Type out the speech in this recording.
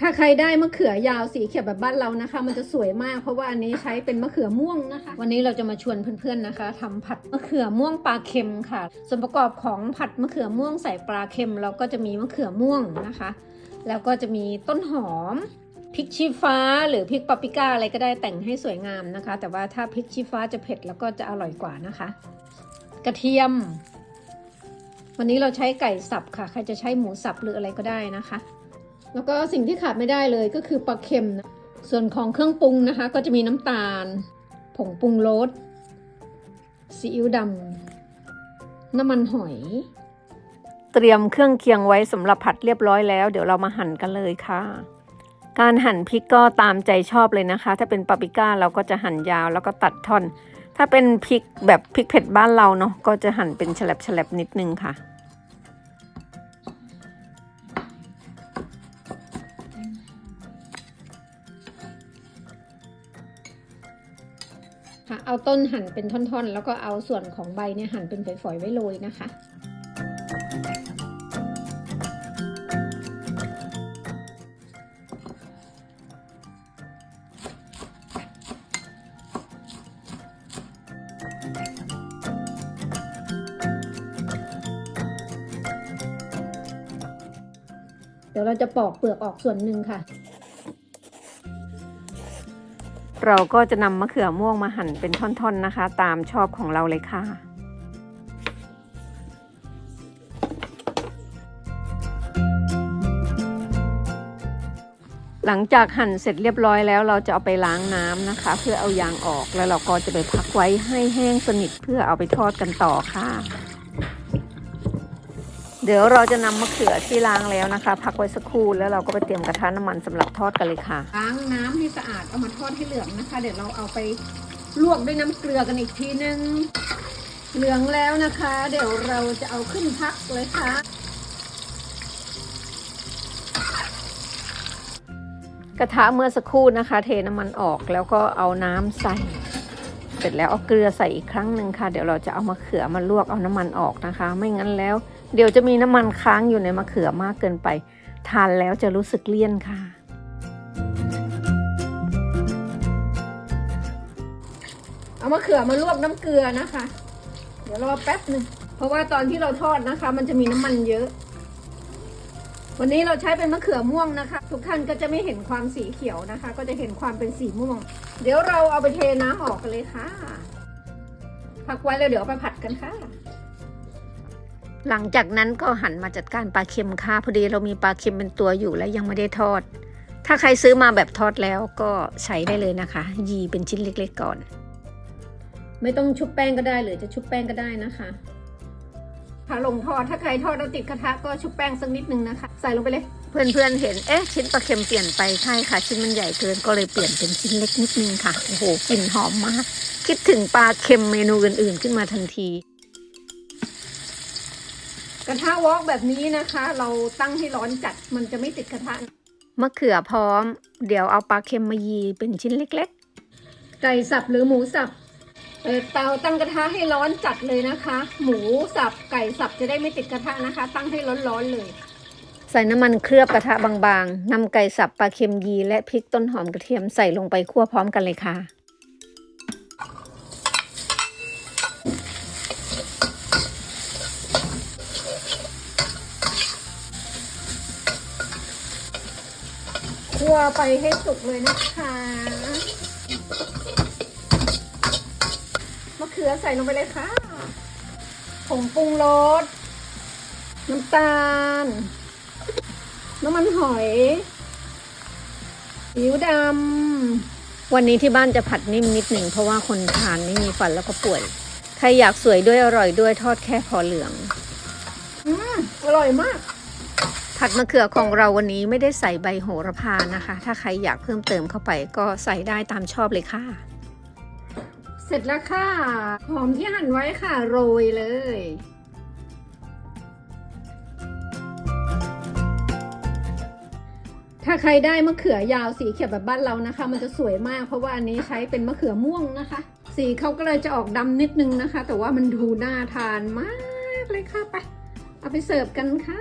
ถ้าใครได้มะเขือยาวสีเขียวแบบบ้านเรานะคะ มันจะสวยมากเพราะว่าอันนี้ใช้เป็นมะเขือม่วงนะคะ วันนี้เราจะมาชวนเพื่อนๆนะคะทำผัดมะเขือม่วงปลาเค็มค่ะ ส่วนประกอบของผัดมะเขือม่วงใส่ปลาเค็ม เราก็จะมีมะเขือม่วงนะคะ แล้วก็จะมีต้นหอมพริกชี้ฟ้าหรือพริกปาปริก้าอะไรก็ได้แต่งให้สวยงามนะคะ แต่ว่าถ้าพริกชี้ฟ้าจะเผ็ดแล้วก็จะอร่อยกว่านะคะ กระเทียม วันนี้เราใช้ไก่สับค่ะ ใครจะใช้หมูสับหรืออะไรก็ได้นะคะ แล้วก็สิ่งที่ขาดไม่ได้เลยก็คือปลาเค็มนะส่วนของเครื่องปรุงนะคะ ก็จะมีน้ำตาล ผงปรุงรสซีอิ๊วดำน้ำมันหอย เตรียมเครื่องเคียงไว้สำหรับผัดเรียบร้อยแล้ว เดี๋ยวเรามาหั่นกันเลยค่ะ การหั่นพริกก็ตามใจชอบเลยนะคะ ถ้าเป็นปาปริก้าเราก็จะหั่นยาวแล้วก็ตัดท่อน ถ้าเป็นพริกแบบพริกเผ็ดบ้านเราเนาะก็จะหั่นเป็นแฉลบๆนิดนึงค่ะ ค่ะ เอาต้นหั่นเป็นท่อนๆ แล้วก็เอาส่วนของใบเนี่ยหั่นเป็นฝอยๆไว้โรยนะคะ เดี๋ยวเราจะปอกเปลือกออกส่วนหนึ่งค่ะ เราก็จะนำมะเขือม่วงมาหั่นเป็นท่อนๆนะคะ ตามชอบของเราเลยค่ะหลังจากหั่นเสร็จเรียบร้อยแล้วเราจะเอาไปล้างน้ำนะคะ เพื่อเอายางออกแล้วเราก็จะไปพักไว้ให้แห้งสนิทเพื่อเอาไปทอดกันต่อค่ะ ดี๋ยวเราจะนำมะเขือที่ล้างแล้วนะคะ พักไว้สักครู่แล้วเราก็ไปเตรียมกระทะน้ำมันสำหรับทอดกันเลยค่ะ ล้างน้ำให้สะอาดเอามาทอดให้เหลืองนะคะ เดี๋ยวเราเอาไปลวกด้วยน้ำเกลือกันอีกทีนึงเหลืองแล้วนะคะ เดี๋ยวเราจะเอาขึ้นพักเลยค่ะ กระทะเมื่อสักครู่นะคะ เทน้ำมันออกแล้วก็เอาน้ำใส่ เสร็จแล้วเอาเกลือใส่อีกครั้งหนึ่งค่ะ เดี๋ยวเราจะเอามะเขือมาลวกเอาน้ำมันออกนะคะ ไม่งั้นแล้ว เดี๋ยวจะมีน้ำมันค้างอยู่ในมะเขือมากเกินไป ทานแล้วจะรู้สึกเลี่ยนค่ะ เอามะเขือมาลวกน้ำเกลือนะคะ เดี๋ยวรอแป๊บหนึ่งเพราะว่าตอนที่เราทอดนะคะ มันจะมีน้ำมันเยอะ วันนี้เราใช้เป็นมะเขือม่วงนะคะ ทุกท่านก็จะไม่เห็นความสีเขียวนะคะ ก็จะเห็นความเป็นสีม่วง เดี๋ยวเราเอาไปเทน้ำออกกันเลยค่ะ พักไว้แล้วเดี๋ยวเอาไปผัดกันค่ะ หลังจากนั้นก็หันมาจัดการปลาเค็มค่ะพอดีเรามีปลาเค็มเป็นตัวอยู่และยังไม่ได้ทอด ถ้าใครซื้อมาแบบทอดแล้วก็ใช้ได้เลยนะคะ ยีเป็นชิ้นเล็ก ๆ ก่อน ไม่ต้องชุบแป้งก็ได้หรือจะชุบแป้งก็ได้นะคะ ถ้าลงทอดถ้าใครทอดแล้วติดกระทะก็ชุบแป้งสักนิดนึงนะคะ ใส่ลงไปเลย เพื่อนๆเห็นเอ๊ะชิ้นปลาเค็มเปลี่ยนไปใช่ค่ะ ชิ้นมันใหญ่เกินก็เลยเปลี่ยนเป็นชิ้นเล็กนิดนึงค่ะโอ้โหกลิ่นหอมมาก คิดถึงปลาเค็มเมนูอื่นๆ ขึ้นมาทันทีกระทะวอกแบบนี้นะคะ เราตั้งให้ร้อนจัดมันจะไม่ติดกระทะมะเขือพร้อม เดี๋ยวเอาปลาเค็มมายีเป็นชิ้นเล็ก ๆ ไก่สับหรือหมูสับ เปิดเตาตั้งกระทะให้ร้อนจัดเลยนะคะ หมูสับไก่สับจะได้ไม่ติดกระทะนะคะ ตั้งให้ร้อนๆเลย ใส่น้ำมันเคลือบกระทะบางๆนำไก่สับปลาเค็มยี และพริกต้นหอมกระเทียมใส่ลงไปคั่วพร้อมกันเลยค่ะคั่วไปให้สุกเลยนะคะมะเขือใส่ลงไปเลยค่ะ ผงปรุงรส น้ำตาล น้ำมันหอยผิวดำ วันนี้ที่บ้านจะผัดนิ่มนิดหนึ่งเพราะว่าคนทานไม่มีฟันแล้วก็ป่วย ใครอยากสวยด้วยอร่อยด้วยทอดแค่พอเหลือง อืมอร่อยมาก ผัดมะเขือของเราวันนี้ไม่ได้ใส่ใบโหระพานะคะ ถ้าใครอยากเพิ่มเติมเข้าไปก็ใส่ได้ตามชอบเลยค่ะ เสร็จแล้วค่ะ หอมที่หั่นไว้ค่ะ โรยเลยถ้าใครได้มะเขือยาวสีเขียวแบบบ้านเรานะคะ มันจะสวยมาก เพราะว่าอันนี้ใช้เป็นมะเขือม่วงนะคะ สีเขาก็เลยจะออกดำนิดนึงนะคะ แต่ว่ามันดูน่าทานมากเลยค่ะไป เอาไปเสิร์ฟกันค่ะ